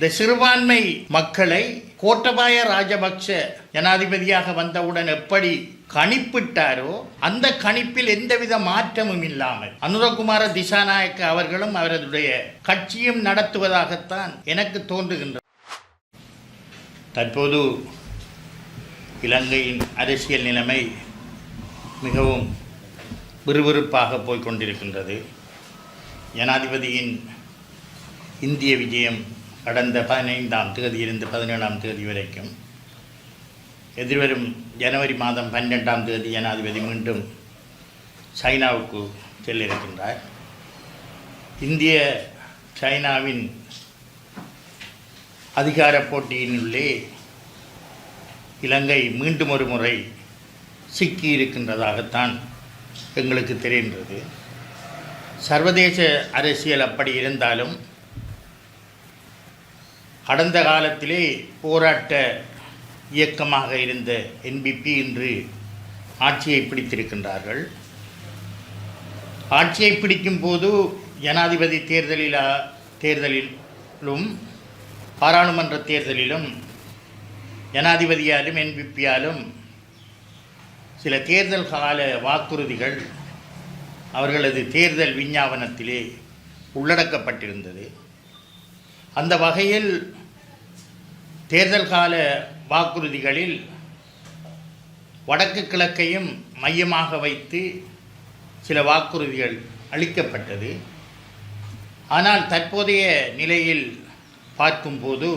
இந்த சிறுபான்மை மக்களை கோட்டபாய ராஜபக்ஷ ஜனாதிபதியாக வந்தவுடன் எப்படி கணிப்பிட்டாரோ அந்த கணிப்பில் எந்தவித மாற்றமும் இல்லாமல் அனுரகுமார திசாநாயக்க அவர்களும் அவரதுடைய கட்சியும் நடத்துவதாகத்தான் எனக்கு தோன்றுகின்றது தற்போது இலங்கையின் அரசியல் நிலைமை மிகவும் விறுவிறுப்பாக போய்க் கொண்டிருக்கின்றது. ஜனாதிபதியின் இந்திய விஜயம் கடந்த பதினைந்தாம் தேதியிலிருந்து பதினேழாம் தேதி வரைக்கும் எதிர்வரும் ஜனவரி மாதம் பன்னெண்டாம் தேதி ஜனாதிபதி மீண்டும் சைனாவுக்கு செல்ல இருக்கின்றார் இந்திய சைனாவின் அதிகார போட்டியினுள்ளே இலங்கை மீண்டும் ஒரு முறை சிக்கி இருக்கின்றதாகத்தான் எங்களுக்கு தெரிகின்றது. சர்வதேச அரசியல் அப்படி இருந்தாலும் கடந்த காலத்திலே போராட்ட இயக்கமாக இருந்த என்பிபி இன்று ஆட்சியை பிடித்திருக்கின்றார்கள். ஆட்சியை பிடிக்கும் போது ஜனாதிபதி தேர்தலில் தேர்தலிலும் பாராளுமன்ற தேர்தலிலும் ஜனாதிபதியாலும் என்பிபியாலும் சில தேர்தல் கால வாக்குறுதிகள் அவர்களது தேர்தல் விஞ்ஞாபனத்திலே உள்ளடக்கப்பட்டிருந்தது. அந்த வகையில் தேர்தல் கால வாக்குறுதிகளில் வடக்கு கிழக்கையும் மையமாக வைத்து சில வாக்குறுதிகள் அளிக்கப்பட்டது. ஆனால் தற்போதைய நிலையில் பார்க்கும்போது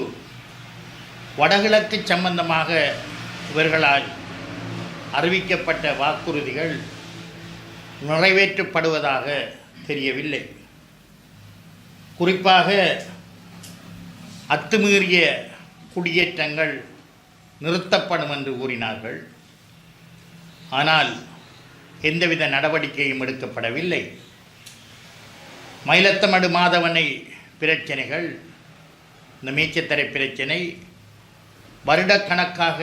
வடகிழக்கு சம்பந்தமாக இவர்களால் அறிவிக்கப்பட்ட வாக்குறுதிகள் நிறைவேற்றப்படுவதாக தெரியவில்லை. குறிப்பாக அத்துமீறிய குடியேற்றங்கள் நிறுத்தப்படும் என்று கூறினார்கள். ஆனால் எந்தவித நடவடிக்கையும் எடுக்கப்படவில்லை. மயிலத்தமடு மாதவனை பிரச்சனைகள் இந்த மீச்சத்தரை பிரச்சனை வருடக்கணக்காக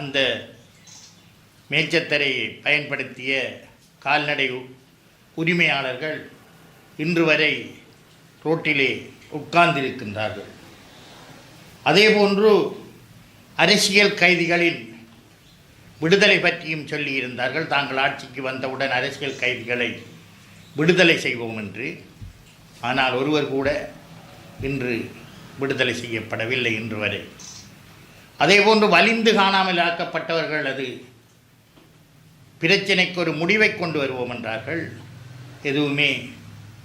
அந்த மேச்சத்தரை பயன்படுத்திய கால்நடை உரிமையாளர்கள் இன்று வரை ரோட்டிலே உட்கார்ந்திருக்கின்றார்கள். அதேபோன்று அரசியல் கைதிகளின் விடுதலை பற்றியும் சொல்லியிருந்தார்கள். தாங்கள் ஆட்சிக்கு வந்தவுடன் அரசியல் கைதிகளை விடுதலை செய்வோம் என்று. ஆனால் ஒருவர் கூட இன்று விடுதலை செய்யப்படவில்லை இன்று வரை. அதேபோன்று வலிந்து காணாமல் ஆக்கப்பட்டவர்கள் அது பிரச்சனைக்கு ஒரு முடிவை கொண்டு வருவோம் என்றார்கள். எதுவுமே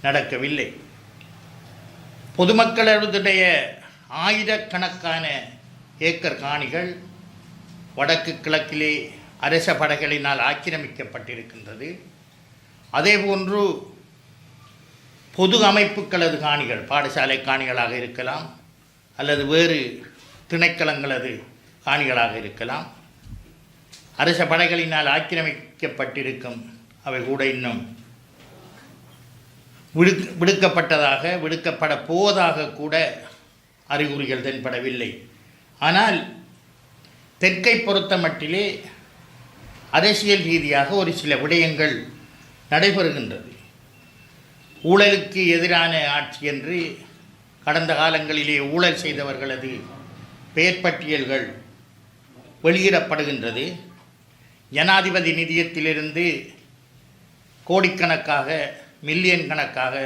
நடக்கவில்லை. பொதுமக்களுடைய ஆயிரக்கணக்கான ஏக்கர் காணிகள் வடக்கு கிழக்கிலே அரச படைகளினால் ஆக்கிரமிக்கப்பட்டிருக்கின்றது. அதேபோன்று பொது அமைப்புகளது காணிகள் பாடசாலை காணிகளாக இருக்கலாம் அல்லது வேறு திணைக்களங்களது காணிகளாக இருக்கலாம். அரச படைகளினால் ஆக்கிரமிக்கப்பட்டிருக்கும் அவை கூட இன்னும் விடு விடுக்கப்பட்டதாக விடுக்கப்பட போவதாக கூட அறிகுறிகள் தென்படவில்லை. ஆனால் தெற்கை பொறுத்த மட்டிலே அரசியல் ரீதியாக ஒரு சில விடயங்கள் நடைபெறுகின்றது. ஊழலுக்கு எதிரான ஆட்சி என்று கடந்த காலங்களிலே ஊழல் செய்தவர்களது பெயர் பட்டியல்கள் வெளியிடப்படுகின்றது. ஜனாதிபதி நிதியத்திலிருந்து கோடிக்கணக்காக மில்லியன் கணக்காக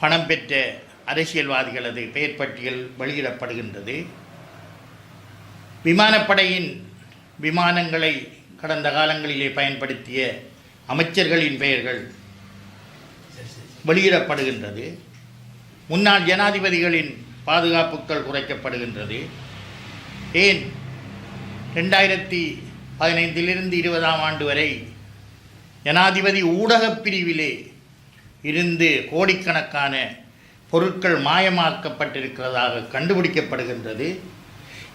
பணம் பெற்ற அரசியல்வாதிகளது பெயர் பட்டியல் வெளியிடப்படுகின்றது. விமானப்படையின் விமானங்களை கடந்த காலங்களிலே பயன்படுத்திய அமைச்சர்களின் பெயர்கள் வெளியிடப்படுகின்றது. முன்னாள் ஜனாதிபதிகளின் பாதுகாப்புகள் குறைக்கப்படுகின்றது. ஏன்? ரெண்டாயிரத்தி பதினைந்திலிருந்து இருபதாம் ஆண்டு வரை ஜனாதிபதி ஊடகப் பிரிவிலே இருந்து கோடிக்கணக்கான பொருட்கள் மாயமாக்கப்பட்டிருக்கிறதாக கண்டுபிடிக்கப்படுகின்றது.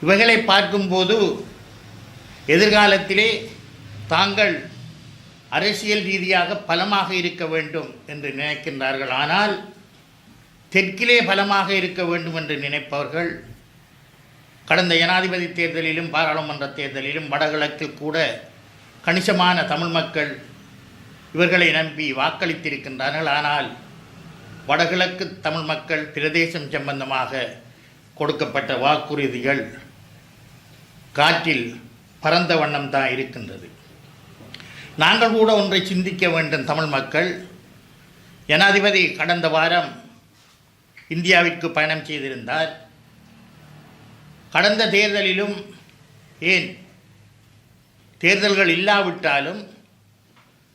இவைகளை பார்க்கும்போது எதிர்காலத்திலே தாங்கள் அரசியல் ரீதியாக பலமாக இருக்க வேண்டும் என்று நினைக்கின்றார்கள். ஆனால் தெற்கிலே பலமாக இருக்க வேண்டும் என்று நினைப்பவர்கள் கடந்த ஜனாதிபதி தேர்தலிலும் பாராளுமன்ற தேர்தலிலும் வடகிழக்கில் கூட கணிசமான தமிழ் மக்கள் இவர்களை நம்பி வாக்களித்திருக்கின்றார்கள். ஆனால் வடகிழக்கு தமிழ் மக்கள் பிரதேசம் சம்பந்தமாக கொடுக்கப்பட்ட வாக்குறுதிகள் காற்றில் பரந்த வண்ணம் தான் இருக்கின்றது. நாங்கள் கூட ஒன்றை சிந்திக்க வேண்டும் தமிழ் மக்கள். ஜனாதிபதி கடந்த வாரம் இந்தியாவிற்கு பயணம் செய்திருந்தார். கடந்த தேர்தலிலும் ஏன் தேர்தல்கள் இல்லாவிட்டாலும்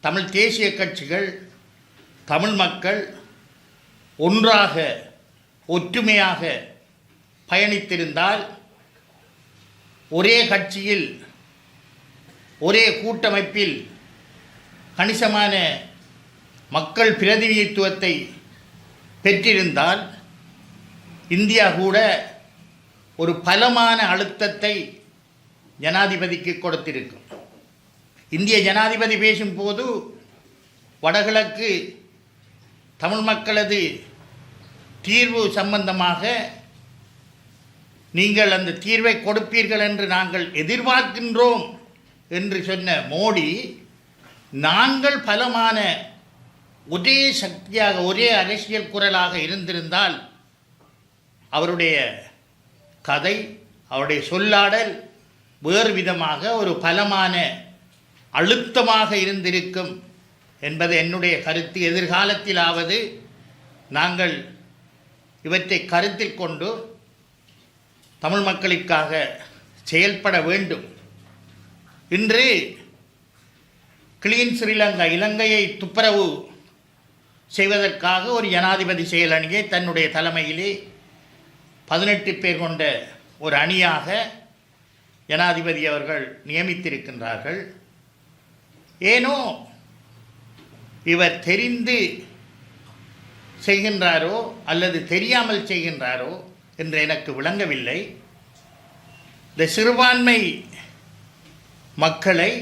தமிழ் தேசிய கட்சிகள் தமிழ் மக்கள் ஒன்றாக ஒற்றுமையாக பயணித்திருந்தால் ஒரே கட்சியில் ஒரே கூட்டமைப்பில் கணிசமான மக்கள் பிரதிநிதித்துவத்தை பெற்றிருந்தால் இந்தியா கூட ஒரு பலமான அழுத்தத்தை ஜனாதிபதிக்கு கொடுத்திருக்கும். இந்திய ஜனாதிபதி பேசும்போது வடகிழக்கு தமிழ் மக்களது தீர்வு சம்பந்தமாக நீங்கள் அந்த தீர்வை கொடுப்பீர்கள் என்று நாங்கள் எதிர்பார்க்கின்றோம் என்று சொன்ன மோடி நாங்கள் பலமான ஒரே சக்தியாக ஒரே அரசியல் குரலாக இருந்திருந்தால் அவருடைய கதை அவருடைய சொல்லாடல் வேறு விதமாக ஒரு பலமான அழுத்தமாக இருந்திருக்கும் என்பது என்னுடைய கருத்து. எதிர்காலத்திலாவது நாங்கள் இவற்றை கருத்தில் கொண்டு தமிழ் மக்களுக்காக செயல்பட வேண்டும். இன்று கிளீன் ஸ்ரீலங்கா இலங்கையை துப்புரவு செய்வதற்காக ஒரு ஜனாதிபதி செயல் அணியை தன்னுடைய தலைமையிலே பதினெட்டு பேர் கொண்ட ஒரு அணியாக ஜனாதிபதி அவர்கள் நியமித்திருக்கின்றார்கள். ஏனோ இவர் தெரிந்து செய்கின்றாரோ அல்லது தெரியாமல் செய்கின்றாரோ என்று எனக்கு விளங்கவில்லை. இந்த சிறுபான்மை மக்களை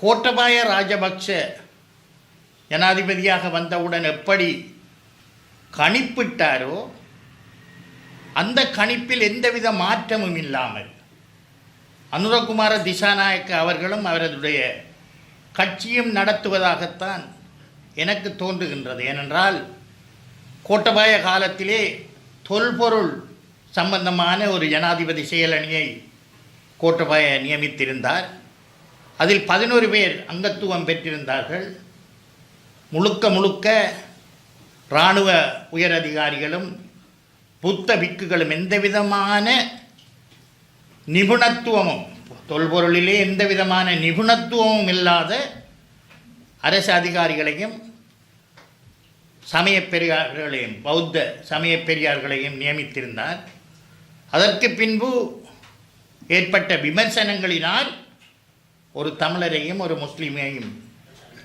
கோட்டபாய ராஜபக்ஷ ஜனாதிபதியாக வந்தவுடன் எப்படி கணிப்பிட்டாரோ அந்த கணிப்பில் எந்தவித மாற்றமும் இல்லாமல் அனுரகுமார திசாநாயக்க அவர்களும் அவரதுடைய கட்சியும் நடத்துவதாகத்தான் எனக்கு தோன்றுகின்றது. ஏனென்றால் கோட்டபாய காலத்திலே தொல்பொருள் சம்பந்தமான ஒரு ஜனாதிபதி செயலணியை கோட்டபாய நியமித்திருந்தார். அதில் பதினோரு பேர் அங்கத்துவம் பெற்றிருந்தார்கள். முழுக்க முழுக்க இராணுவ உயரதிகாரிகளும் புத்த பிக்குகளும் எந்த விதமான நிபுணத்துவமும் தொல்பொருளிலே எந்த விதமான நிபுணத்துவமும் இல்லாத அரசு அதிகாரிகளையும் சமய பெரியார்களையும் பௌத்த சமய பெரியார்களையும் நியமித்திருந்தார். அதற்கு பின்பு ஏற்பட்ட விமர்சனங்களினால் ஒரு தமிழரையும் ஒரு முஸ்லீமையும்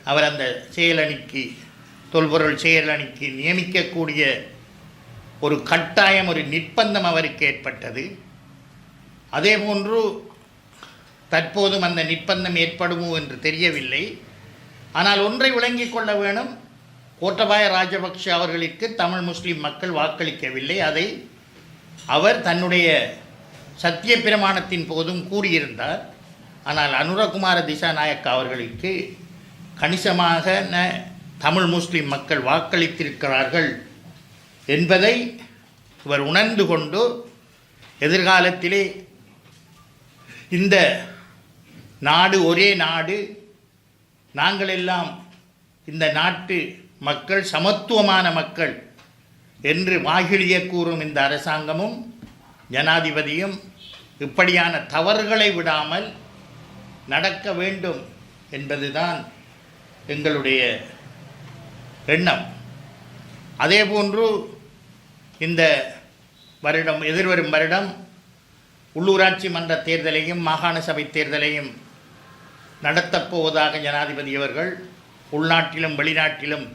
அவர் அந்த செயலணிக்கு தொல்பொருள் செயலணிக்கு நியமிக்கக்கூடிய ஒரு கட்டாயம் ஒரு நிர்பந்தம் அவருக்கு ஏற்பட்டது. அதே போன்று தற்போதும் அந்த நிர்பந்தம் ஏற்படுமோ என்று தெரியவில்லை. ஆனால் ஒன்றை விளங்கிக் கொள்ள வேணும். கோட்டபாய ராஜபக்ஷ அவர்களுக்கு தமிழ் முஸ்லீம் மக்கள் வாக்களிக்கவில்லை. அதை அவர் தன்னுடைய சத்திய பிரமாணத்தின் போதும் கூறியிருந்தார். ஆனால் அனுரகுமார திசாநாயக் அவர்களுக்கு கணிசமாக ந- தமிழ் முஸ்லீம் மக்கள் வாக்களித்திருக்கிறார்கள் என்பதை இவர் உணர்ந்து கொண்டு எதிர்காலத்திலே இந்த நாடு ஒரே நாடு நாங்கள் எல்லாம் இந்த நாட்டு மக்கள் சமத்துவமான மக்கள் என்று வாகிழிய கூறும் இந்த அரசாங்கமும் ஜனாதிபதியும் இப்படியான தவறுகளை விடாமல் நடக்க வேண்டும் என்பதுதான் எங்களுடைய எண்ணம். அதேபோன்று இந்த வருடம் எதிர்வரும் வருடம் உள்ளூராட்சி மன்ற தேர்தலையும் மாகாண சபை தேர்தலையும் நடத்தப் போவதாக ஜனாதிபதி அவர்கள் உள்நாட்டிலும் வெளிநாட்டிலும்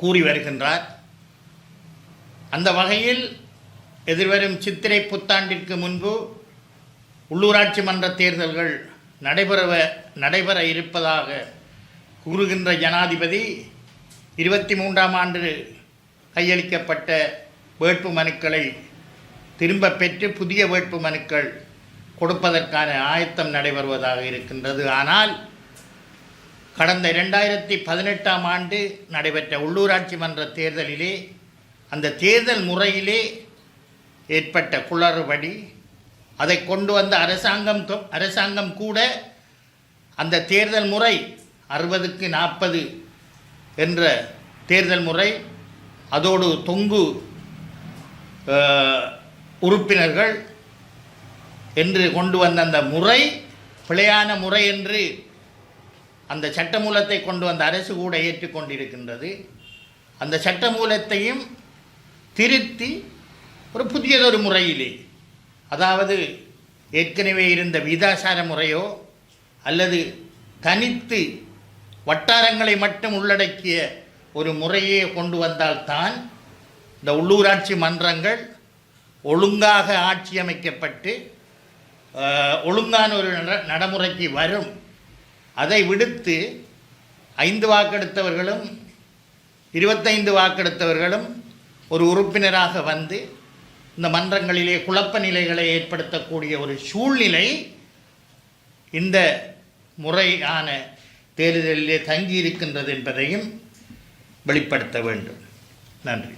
கூறி வருகின்றார். அந்த வகையில் எதிர்வரும் சித்திரை புத்தாண்டிற்கு முன்பு உள்ளூராட்சி மன்ற தேர்தல்கள் நடைபெற நடைபெற இருப்பதாக கூறுகின்ற ஜனாதிபதி இருபத்தி மூன்றாம் ஆண்டு கையளிக்கப்பட்ட வேட்பு மனுக்களை திரும்ப பெற்று புதிய வேட்பு மனுக்கள் கொடுப்பதற்கான ஆயத்தம் நடைபெறுவதாக இருக்கின்றது. ஆனால் கடந்த இரண்டாயிரத்தி பதினெட்டாம் ஆண்டு நடைபெற்ற உள்ளூராட்சி மன்ற தேர்தலிலே அந்த தேர்தல் முறையிலே ஏற்பட்ட குளறுபடி அதை கொண்டு வந்த அரசாங்கம் தொ- அரசாங்கம் கூட அந்த தேர்தல் முறை அறுபதுக்கு நாற்பது என்ற தேர்தல் முறை அதோடு தொங்கு உறுப்பினர்கள் என்று கொண்டு வந்த அந்த முறை பிழையான முறை என்று அந்த சட்டமூலத்தை கொண்டு வந்த அரசு கூட ஏற்றுக்கொண்டிருக்கின்றது. அந்த சட்டமூலத்தையும் திருத்தி ஒரு புதியதொரு முறையிலே அதாவது ஏற்கனவே இருந்த விதாசார முறையோ அல்லது தனித்து வட்டாரங்களை மட்டும் உள்ளடக்கிய ஒரு முறையே கொண்டு வந்தால்தான் இந்த உள்ளூராட்சி மன்றங்கள் ஒழுங்காக ஆட்சி அமைக்கப்பட்டு ஒழுங்கான ஒரு நட நடைமுறைக்கு வரும். அதை விடுத்து ஐந்து வாக்கெடுத்தவர்களும் இருபத்தைந்து வாக்கெடுத்தவர்களும் ஒரு உறுப்பினராக வந்து இந்த மன்றங்களிலே குழப்ப நிலைகளை ஏற்படுத்தக்கூடிய ஒரு சூழ்நிலை இந்த முறையான தேர்தலிலே தங்கியிருக்கின்றது என்பதையும் வெளிப்படுத்த வேண்டும். நன்றி.